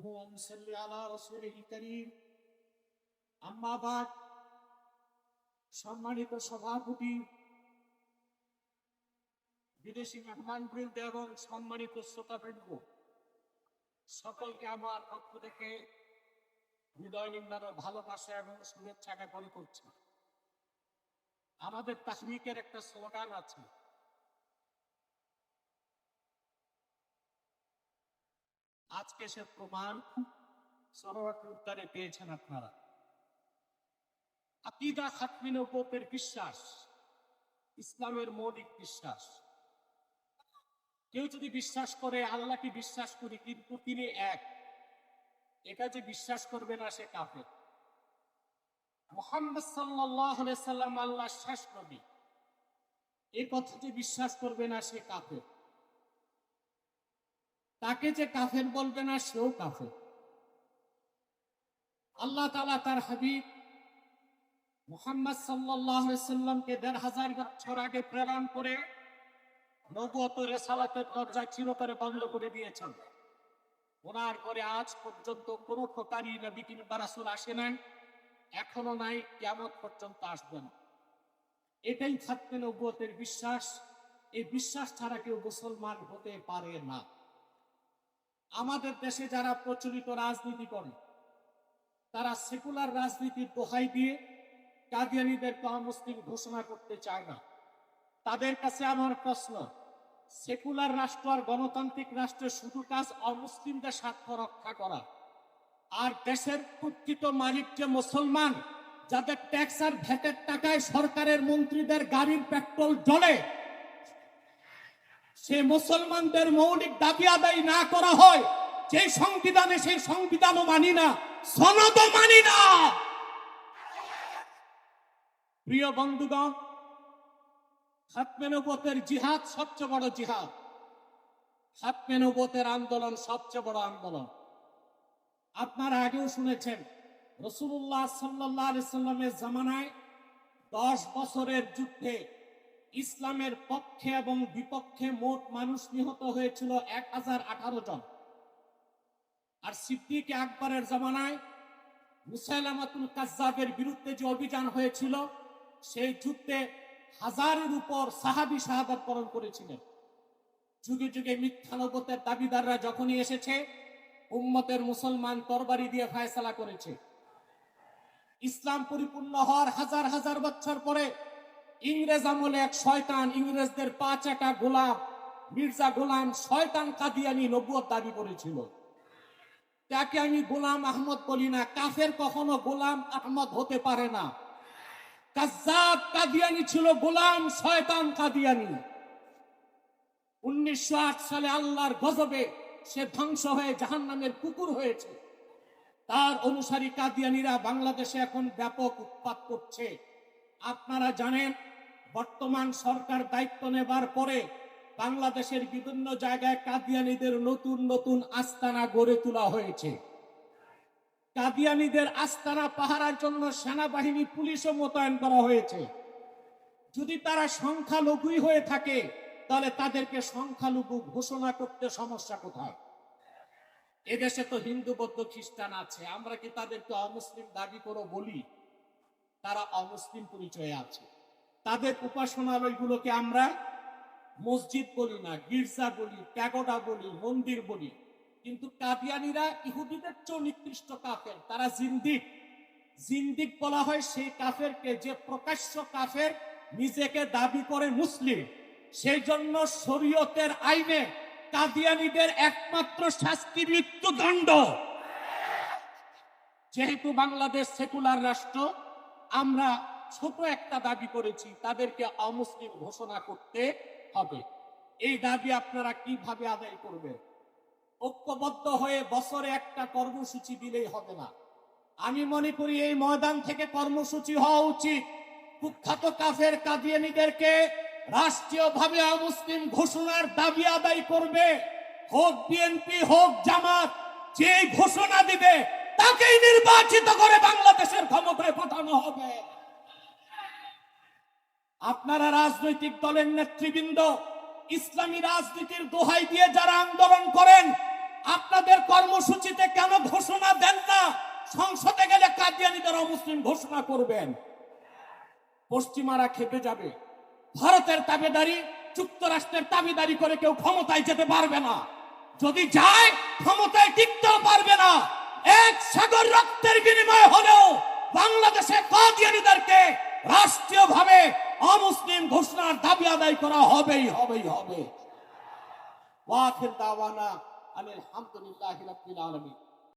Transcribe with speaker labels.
Speaker 1: اللهم صل على رسوله الكريم আম্মা বাদ সম্মানিত সভাপতি বিদেশি মেহমান বৃন্দ এবং সম্মানিত শ্রোতাবৃন্দ সকলকে আমার পক্ষ থেকে হৃদয় নিম্নার ভালোবাসা এবং শুভেচ্ছা জ্ঞাপন করছি আমাদের তাহরিকের একটা স্লোগান আছে আজকে সে প্রমাণ সরোয়ার পেয়েছেন আপনারা। আকিদা খাতমিন উপরের বিশ্বাস, ইসলামের মৌলিক বিশ্বাস। কেউ যদি বিশ্বাস করে, আল্লাহকে বিশ্বাস করি, কিন্তু তিনি এক। এটা যে বিশ্বাস করবে না সে কাফের। মোহাম্মদ সাল্লাম আল্লাহ শেষ নবী। এই কথা যে বিশ্বাস করবে না সে কাফের। তাকে যে কাফের বলবে না সেও কাফের। আল্লাহ তালা তার হাবিব মোহাম্মদ সাল্লাহ সাল্লামকে দেড় হাজার বছর আগে প্রেরণ করে নবত রেসালাতের দরজা চিরতরে বন্ধ করে দিয়েছেন। ওনার করে আজ পর্যন্ত কোনো প্রকারই নবী কিংবা রাসুল আসে নাই, এখনও নাই কেমন পর্যন্ত আসবে না। এটাই থাকবে নবতের বিশ্বাস। এই বিশ্বাস ছাড়া কেউ মুসলমান হতে পারে না। আমাদের দেশে যারা প্রচলিত রাজনীতি করে, তারা সেকুলার রাজনীতির দোহাই দিয়ে কাদিয়ানিদের অমুসলিম ঘোষণা করতে চায় না। তাদের কাছে আমার প্রশ্ন, সেকুলার রাষ্ট্র আর গণতান্ত্রিক রাষ্ট্রের শুধু কাজ অমুসলিমদের স্বার্থ রক্ষা করা, আর দেশের প্রকৃত মালিক যে মুসলমান, যাদের ট্যাক্স আর ভ্যাটের টাকায় সরকারের মন্ত্রীদের গাড়ির পেট্রোল জ্বলে সে মুসলমানদের মৌলিক দাবি আদায় না করা হয়, যে সংবিধানে সেই সংবিধানও মানি না সনদ মানি না। প্রিয় বন্ধুগণ হাতমেনবতের জিহাদ সবচেয়ে বড় জিহাদ। হাতমেনবতের আন্দোলন সবচেয়ে বড় আন্দোলন। আপনারা আগেও শুনেছেন রসুল্লাহ সাল্লাহ সাল্লামের জামানায় দশ বছরের যুদ্ধে ইসলামের পক্ষে এবং বিপক্ষে মোট মানুষ নিহত হয়েছিল এক হাজার আঠারো জন। আর সিদ্দিক আকবরের জামানায় মুসাইলামাতুল কাজ্জাবের বিরুদ্ধে যে অভিযান হয়েছিল, সেই যুদ্ধে হাজারের উপর সাহাবি শাহাদাত বরণ করেছিলেন। যুগে যুগে মিথ্যানবতের দাবিদাররা যখনই এসেছে, উম্মতের মুসলমান তরবারি দিয়ে ফায়সালা করেছে। ইসলাম পরিপূর্ণ হওয়ার হাজার হাজার বছর পরে ইংরেজ আমলে এক শয়তান, ইংরেজদের পাঁচ একটা গোলাম, মির্জা গোলাম, শয়তান কাদিয়ানি নবুয়ত দাবি করেছিল। তাকে আমি গোলাম আহমদ বলি না, কাফের কখনো গোলাম আহমদ হতে পারে না। কাজ্জাব কাদিয়ানি ছিল গোলাম, শয়তান কাদিয়ানি। উনিশশো আট সালে আল্লাহর গজবে সে ধ্বংস হয়ে জাহান নামের কুকুর হয়েছে। তার অনুসারী কাদিয়ানিরা বাংলাদেশে এখন ব্যাপক উৎপাত করছে। আপনারা জানেন বর্তমান সরকার দায়িত্ব নেবার পরে বাংলাদেশের বিভিন্ন জায়গায় কাদিয়ানিদের নতুন নতুন আস্তানা গড়ে তোলা হয়েছে। কাদিয়ানিদের আস্তানা পাহারার জন্য সেনাবাহিনী, পুলিশও মোতায়েন করা হয়েছে। যদি তারা সংখ্যালঘুই হয়ে থাকে, তাহলে তাদেরকে সংখ্যালঘু ঘোষণা করতে সমস্যা কোথায়? এদেশে তো হিন্দু, বৌদ্ধ, খ্রিস্টান আছে। আমরা কি তাদেরকে অমুসলিম দাবি করে বলি? তারা অমুসলিম পরিচয়ে আছে। তাদের উপাসনালয়গুলোকে আমরা মসজিদ বলি না, গির্জা বলি, প্যাগোডা বলি, মন্দির বলি। কিন্তু কাদিয়ানিরা ইহুদিদের চেয়েও নিকৃষ্ট কাফের, তারা জিন্দিক। জিন্দিক বলা হয় সেই কাফেরকে যে প্রকাশ্য কাফের নিজেকে দাবি করে মুসলিম। সেই জন্য শরীয়তের আইনে কাদিয়ানিদের একমাত্র শাস্তি মৃত্যুদণ্ড। যেহেতু বাংলাদেশ সেকুলার রাষ্ট্র, আমরা ছোট একটা দাবি করেছি, তাদেরকে অমুসলিম ঘোষণা করতে হবে। এই দাবি আপনারা কীভাবে আদায় করবেন? ঐক্যবদ্ধ হয়ে বছরে একটা কর্মসূচি দিলেই হবে না। আমি মনে করি এই ময়দান থেকে কর্মসূচি হওয়া উচিত। কুখ্যাত কাফের কাদিয়ানিদেরকে রাষ্ট্রীয়ভাবে অমুসলিম ঘোষণার দাবি আদায় করবে। হোক বিএনপি, হোক জামাত যে ঘোষণা দিবে, তাকেই নির্বাচিত করে বাংলাদেশের ক্ষমতায় পাঠানো হবে। আপনারা রাজনৈতিক দলের নেতৃবৃন্দ, ইসলামী রাজনীতির দোহাই দিয়ে যারা আন্দোলন করেন, আপনাদের কর্মসূচিতে কেন ঘোষণা দেন না? সংসদে গেলে কাদিয়ানিদের অমুসলিম ঘোষণা করবেন। পশ্চিমারা খেপে যাবে। ভারতের তাবেদারি, যুক্তরাষ্ট্রের তাবেদারি করে কেউ ক্ষমতায় যেতে পারবে না। যদি যায়, ক্ষমতায় টিকতেও পারবে না। এক সাগর রক্তের বিনিময় হলেও বাংলাদেশে কাদিয়ানিদেরকে রাষ্ট্রীয়ভাবে অমুসলিম ঘোষণার দাবি আদায় করা হবেই হবেই হবে। ওয়াখির দাওয়ানা